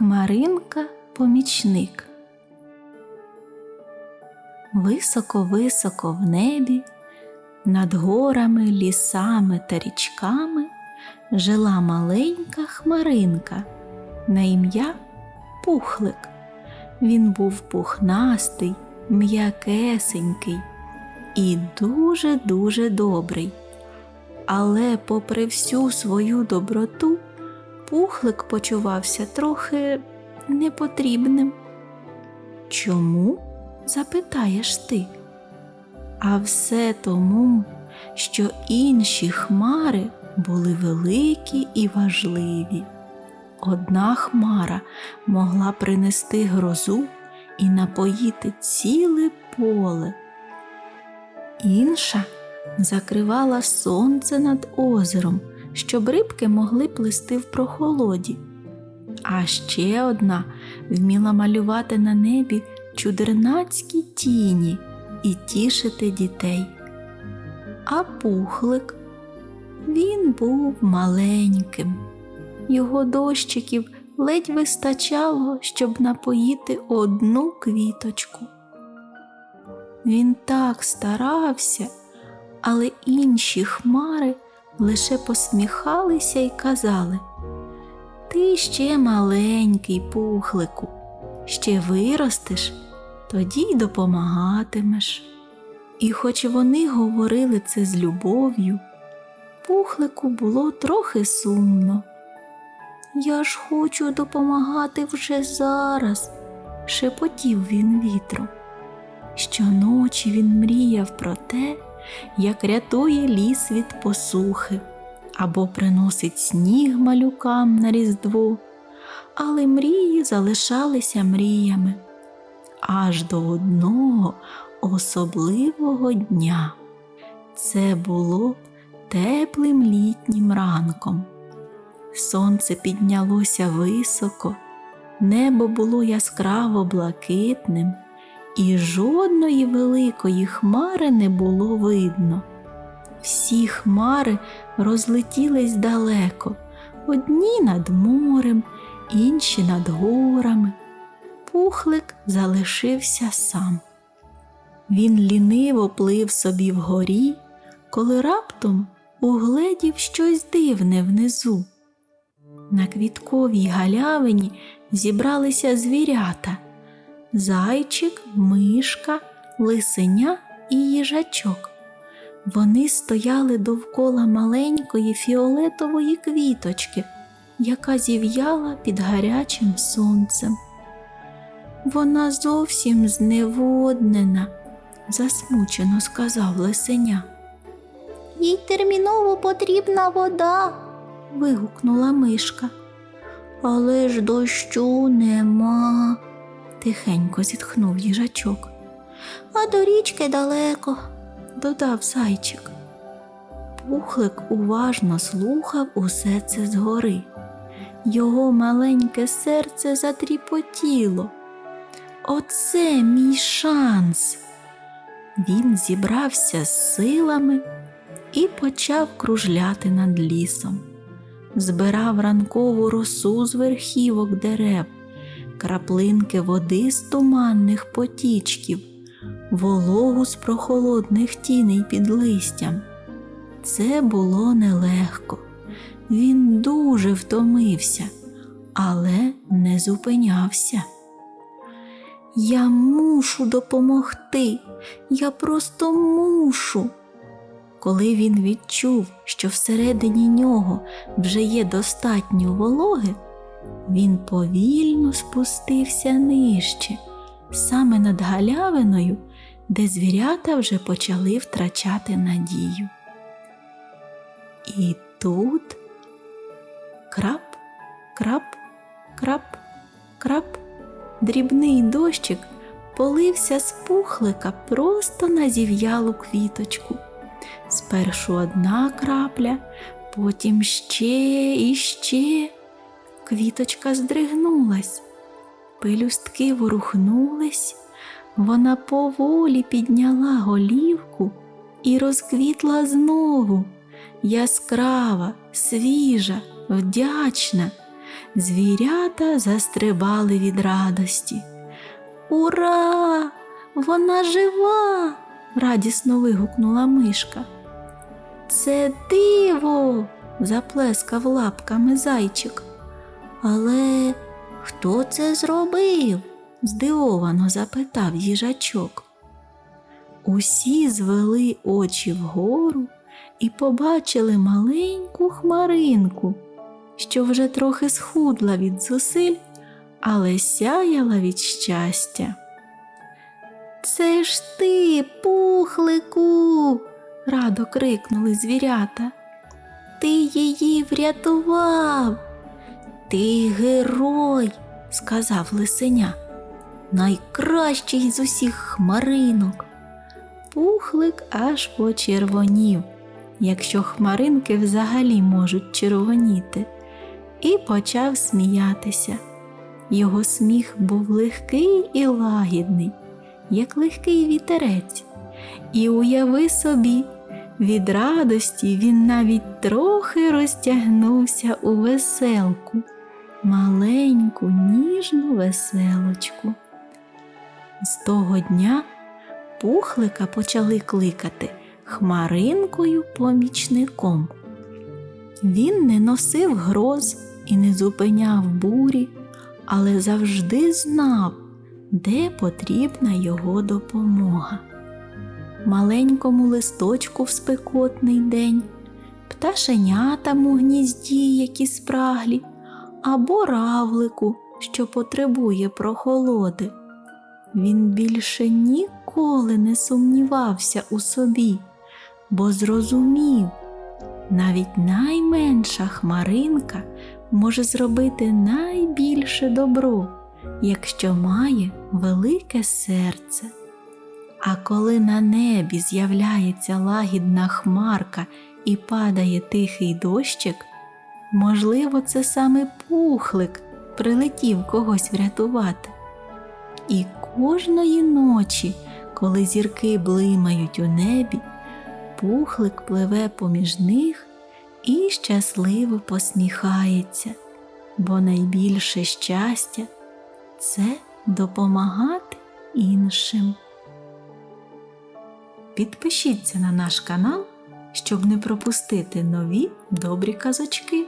Хмаринка помічник. Високо-високо в небі, над горами, лісами та річками жила маленька хмаринка на ім'я Пухлик. Він був пухнастий, м'якесенький і дуже-дуже добрий. Але, попри всю свою доброту, пухлик почувався трохи непотрібним. Чому? запитаєш ти. А все тому, що інші хмари були великі і важливі. Одна хмара могла принести грозу і напоїти ціле поле. Інша закривала сонце над озером, щоб рибки могли плисти в прохолоді. А ще одна вміла малювати на небі чудернацькі тіні і тішити дітей. А пухлик він був маленьким. Його дощиків ледь вистачало, щоб напоїти одну квіточку. Він так старався, але інші хмари лише посміхалися і казали Ти ще маленький пухлику, ще виростеш, тоді й допомагатимеш. І хоч вони говорили це з любов'ю, пухлику було трохи сумно. Я ж хочу допомагати вже зараз, шепотів він вітру. Щоночі він мріяв про те, як рятує ліс від посухи або приносить сніг малюкам на Різдво, але мрії залишалися мріями аж до одного особливого дня. Це було теплим літнім ранком. Сонце піднялося високо, небо було яскраво блакитним, і жодної великої хмари не було видно. Всі хмари розлетілись далеко, одні над морем, інші над горами. Пухлик залишився сам. Він ліниво плив собі вгорі, коли раптом угледів щось дивне внизу. На квітковій галявині зібралися звірята зайчик, мишка, лисеня і їжачок. Вони стояли довкола маленької фіолетової квіточки, яка зів'яла під гарячим сонцем. Вона зовсім зневоднена, засмучено сказав лисеня. Їй терміново потрібна вода. вигукнула мишка. Але ж дощу нема, тихенько зітхнув їжачок. А до річки далеко, додав зайчик. Пухлик уважно слухав усе це згори. Його маленьке серце затріпотіло. Оце мій шанс. Він зібрався з силами і почав кружляти над лісом. Збирав ранкову росу з верхівок дерев, краплинки води з туманних потічків, вологу з прохолодних тіней під листям. Це було нелегко. Він дуже втомився, але не зупинявся. Я мушу допомогти, я просто мушу. Коли він відчув, що всередині нього вже є достатньо вологи, він повільно спустився нижче, саме над галявиною, де звірята вже почали втрачати надію. І тут крап, крап, крап, крап, дрібний дощик полився з пухлика просто на зів'ялу квіточку. Спершу одна крапля, потім ще і ще. Квіточка здригнулась, пелюстки ворухнулись, вона поволі підняла голівку і розквітла знову, яскрава, свіжа, вдячна. звірята застрибали від радості. Ура! Вона жива! радісно вигукнула мишка. Це диво! заплескав лапками зайчик. Але хто це зробив? здивовано запитав їжачок. Усі звели очі вгору і побачили маленьку хмаринку, що вже трохи схудла від зусиль, але сяяла від щастя. Це ж ти, пухлику, радо крикнули звірята. Ти її врятував. Ти герой, сказав лисеня, найкращий з усіх хмаринок. Пухлик аж почервонів, якщо хмаринки взагалі можуть червоніти, і почав сміятися. Його сміх був легкий і лагідний, як легкий вітерець. І уяви собі, від радості він навіть трохи розтягнувся у веселку, маленьку ніжну веселочку. З того дня пухлика почали кликати хмаринкою помічником. Він не носив гроз і не зупиняв бурі, але завжди знав, де потрібна його допомога. Маленькому листочку в спекотний день, пташенятам у гнізді, які спраглі, або равлику, що потребує прохолоди. Він більше ніколи не сумнівався у собі, бо зрозумів, навіть найменша хмаринка може зробити найбільше добро, якщо має велике серце. А коли на небі з'являється лагідна хмарка і падає тихий дощик, можливо, це саме пухлик прилетів когось врятувати. І кожної ночі, коли зірки блимають у небі, пухлик пливе поміж них і щасливо посміхається, бо найбільше щастя це допомагати іншим. Підпишіться на наш канал, щоб не пропустити нові добрі казочки.